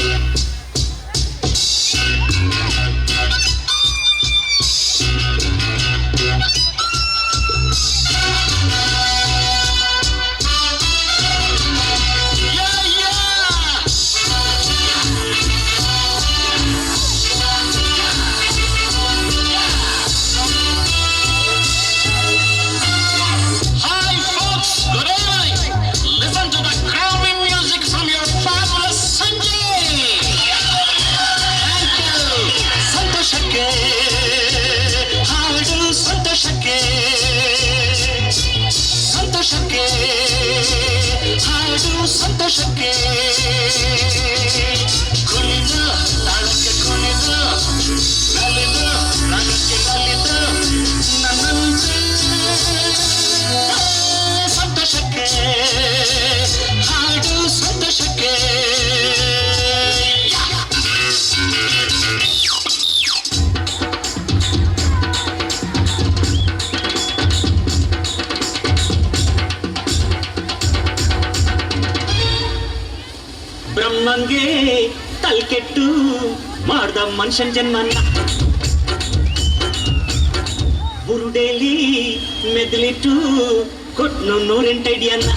Yeah. ಬ್ರಹ್ಮಂಗೆ ತಲ್ಕೆಟ್ಟು ಮಾಡ್ದ ಮನುಷ್ಯನ್ ಜನ್ಮನ್ನ ಬುರುಡೇಲಿ ಮೆದ್ಲಿಟ್ಟು ಕೊಟ್ನು ನೂರೆಂಟಡಿಯನ್ನ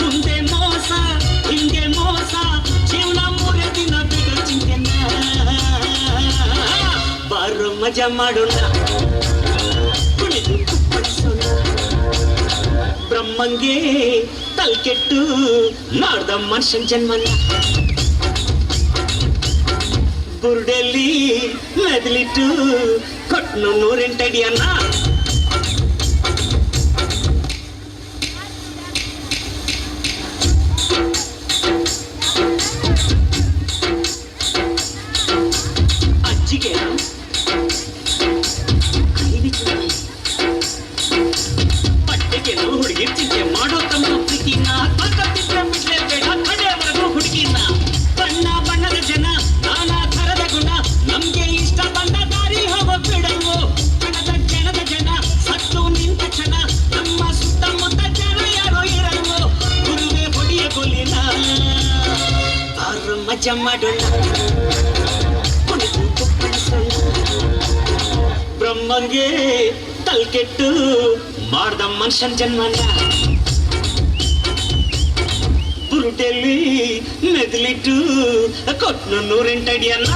ಮುಂದೆ ಮೋಸ ಹಿಂಗೆ ಮೋಸ ಜೀವನ ಮೂರೇ ದಿನ ಬಿಡು ಚಿಂತೆನ ಬಾರು ಮಜಾ ಮಾಡೋಣ ಕುಣಿದು ಕುಪ್ಪಳಿಸೋಣ ಬ್ರಹ್ಮಂಗೆ ತಲ್ಕೆಟ್ಟು ಮಾಡ್ದ ಮನುಷ್ಯನ್ ಜನ್ಮನ್ನ ಬುರುಡೆಲ್ಲಿ ಮೆದಲಿಟ್ಟು ಕೊಟ್ನು ನೂರೆಂಟಡಿ ಅನ್ನ ಆರು ಮಜಾ ಮಾಡೋಣ ಕುಣಿದು ಕುಪ್ಪಳಿಸೋಣ ಬ್ರಹ್ಮಂಗೆ ತಲ್ಕೆಟ್ಟು ಮಾಡ್ದ ಮನುಷ್ಯನ್ ಜನ್ಮನ ಬುರುಟೆಲ್ಲಿ ಮೆದ್ಲಿಟ್ಟು ಕೊಟ್ನು ನೂರೆಂಟಡಿಯನ್ನ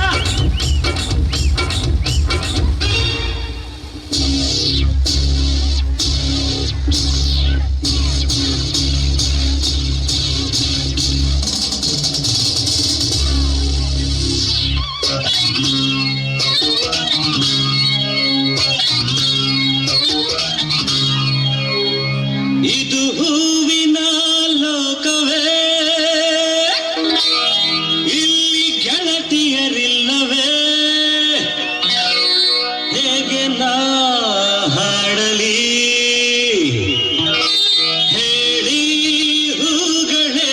ಇದು ಹೂವಿನ ಲೋಕವೇ. ಇಲ್ಲಿ ಗೆಳತಿಯರಿಲ್ಲವೇ. ಹೇಗೆ ನಾ ಹಾಡಲಿ. ಹೇಳಿ ಹೂಗಳೇ.